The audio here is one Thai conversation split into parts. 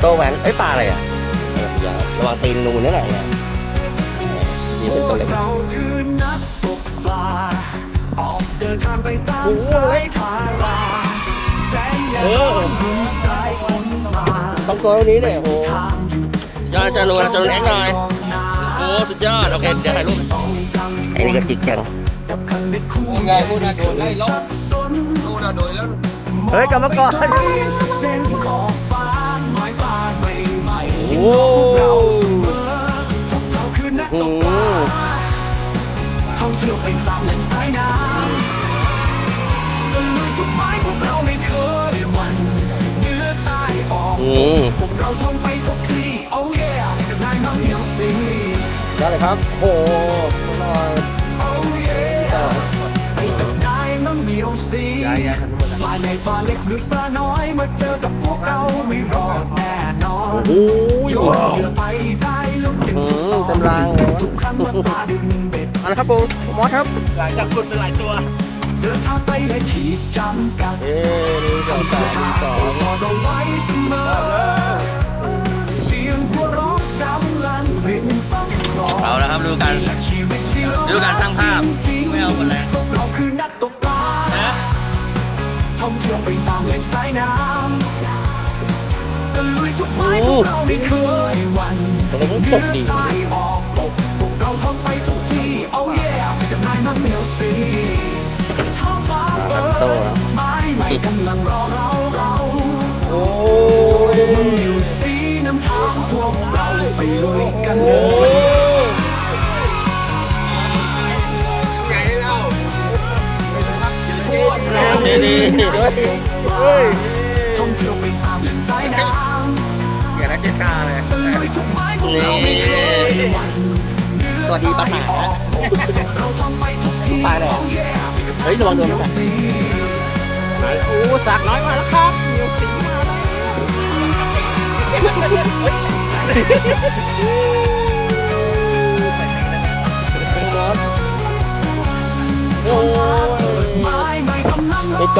โตแหวนเอ้ยปลาอะไรอะเอออย่าระวังตีนนูนนั่นแหละเนี่ยนี่เป็นตัวเล็กเราคือนักตกปลาออกเดินทางไปตามสายทาราแสงยามรุ่งสายฝนมาต้องตัวเท่านี้เนี่ยโอ้โหทางอยู่ยอดจะนูนจะนูนเอ็กซ์หน่อยโอ้สุดยอดโอเคเดี๋ยวถ่ายรูปต้องยังไอ้นี่ก็จิกจังกับคันเล็กคู่ยังไงพูดนะโดนไล่ลบสับสนดูนะโดยแล้วเฮ้ยกลับมาก่อ เราเสมอพวกเราคือนักตกปลาท่องเที่ยวไปตามแหล่งสายน้ำตะลุยทุกไม้พวกเราไม่เคยหวันเหนื้อใต้ออกอืม พวกเราท่องไปทุกที่ oh yeah กับนายมังเหียวสิ ได้เลยครับ โอ้โหนอน oh yeah ไปกับนายมังเหียวสิปลาในปลาเล็กหรือปลาน้อยมาเจอกับพวกเราไม่รอดแน่ โอ้ยโยนเรือไปได้ลุ้นกันอืมเต็มรางเลยวะทุกครั้งเมื่อปลาดึงเบ็ดเอาละครับผมมอสครับหลังจากคุณเป็นหลายตัวเดินทางไปได้ที่จำกัดเอ้ยนี่สองสามนี่สองรอเราไว้เสมอเสียงหัวเราะดังลั่นเพลงฟังรอเอาละครับดูกันชีวิตที่เราดูการสร้างภาพจริงๆไม่เอาคนแรงพวกเราคือนักตกปลานะท่องเที่ยวไปตามแหล่งสายน้ำ ตะลุยทุกไม้พวกเราไม่เคยหวั่นตรงนี้มันตกดีใต้ออกตกพวกเราท่องไปทุกที่ oh yeah ไปกับนายน้ำเมียวสีท้องฟ้าเปิดไม้ใหม่กำลังรอเราเราโอ้มึงอยู่สีน้ำทางพวกเราไปลุยกันเลยใหญ่แล้วดีดีด้วยเฮ้ยท่องเที่ยวไปตามแหล่งสายน้อย่าได้เจ็บตาเลยำตะลุยทุกไม้พวกเราไม่เคยสวัสดีปัญหาเราไปทุกที่ตายแล้วเฮ้ยระวังโดนนะสีโอ้สักน้อยมาแล้วครับเมียวสีมาแล้ว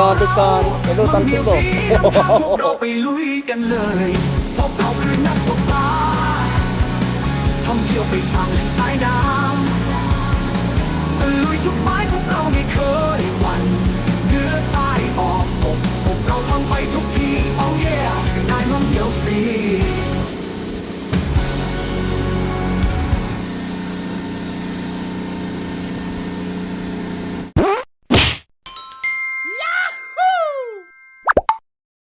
ก่อนไปก่อนไปดูตอนขึ้นบกพวกเราไปลุยกันเลยพวกเราคือนักตกปลาท่องเที่ยวไปตามแหล่งสายน้ำตะลุยทุกไม้พว